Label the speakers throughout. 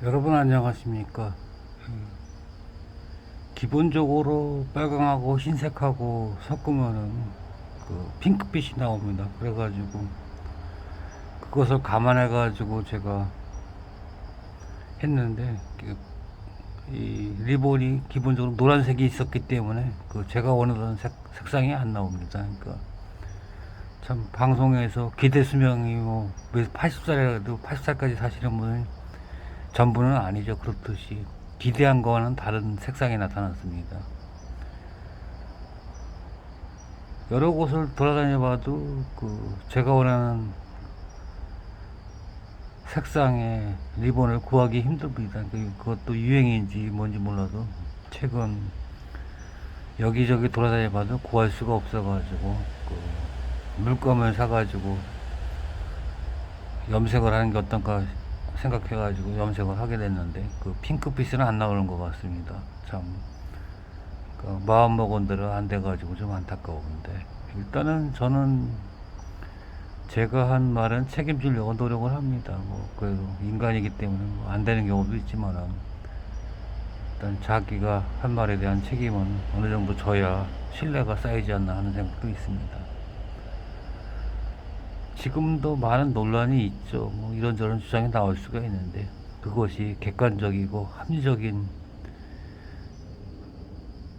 Speaker 1: 여러분 안녕하십니까? 음, 기본적으로 빨강하고 흰색하고 섞으면은 그 핑크빛이 나옵니다. 그래가지고 그것을 감안해 가지고 제가 했는데 그- 이 리본이 기본적으로 노란색이 있었기 때문에 그 제가 원하던 색, 색상이 안 나옵니다. 그러니까 참 방송에서 기대 수명이 뭐 80살이라도 80살까지 사시는 분은 전부는 아니죠. 그렇듯이 기대한 거와는 다른 색상이 나타났습니다. 여러 곳을 돌아다녀 봐도 그 제가 원하는 색상의 리본을 구하기 힘듭니다. 그- 그것도 유행인지 뭔지 몰라도 최근 여기저기 돌아다녀 봐도 구할 수가 없어가지고 그 물감을 사가지고 염색을 하는 게 어떤가 생각해가지고 염색을 하게 됐는데 그 핑크빛은 안 나오는 것 같습니다. 참그 마음 먹은 대로 안 돼가지고 좀 안타까운데 일단은 저는 제가 한 말은 책임지려고 노력을 합니다. 뭐 그래도 인간이기 때문에 뭐 안 되는 경우도 있지만 일단 자기가 한 말에 대한 책임은 어느 정도 져야 신뢰가 쌓이지 않나 하는 생각도 있습니다. 지금도 많은 논란이 있죠. 뭐 이런저런 주장이 나올 수가 있는데 그것이 객관적이고 합리적인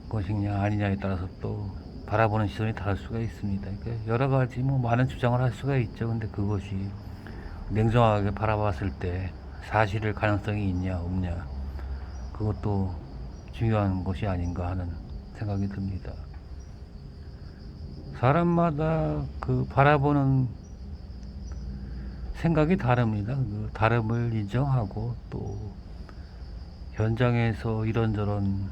Speaker 1: 것이냐 아니냐에 따라서 또 바라보는 시선이 다를 수가 있습니다. 그러니까 여러 가지 뭐 많은 주장을 할 수가 있죠. 근데 그것이 냉정하게 바라봤을 때 사실일 가능성이 있냐 없냐 그것도 중요한 것이 아닌가 하는 생각이 듭니다. 사람마다 그 바라보는 생각이 다릅니다. 그 다름을 인정하고 또 현장에서 이런저런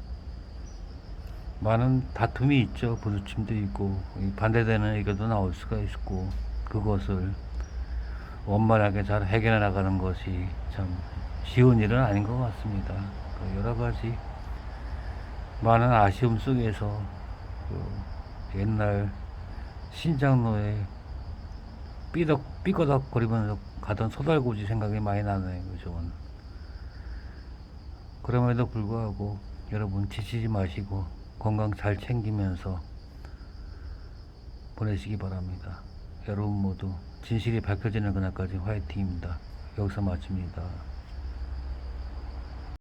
Speaker 1: 많은 다툼이 있죠. 부딪힘도 있고 이 반대되는 의견도 나올 수가 있고 그것을 원만하게 잘 해결해 나가는 것이 참 쉬운 일은 아닌 것 같습니다. 그 여러 가지 많은 아쉬움 속에서 그 옛날 신장로에 삐덕 삐거덕 거리면서 가던 소달구지 생각이 많이 나네요. 요즘은. 그럼에도 불구하고 여러분 지치지 마시고 건강 잘 챙기면서 보내시기 바랍니다. 여러분 모두 진실이 밝혀지는 그날까지 화이팅입니다. 여기서 마칩니다.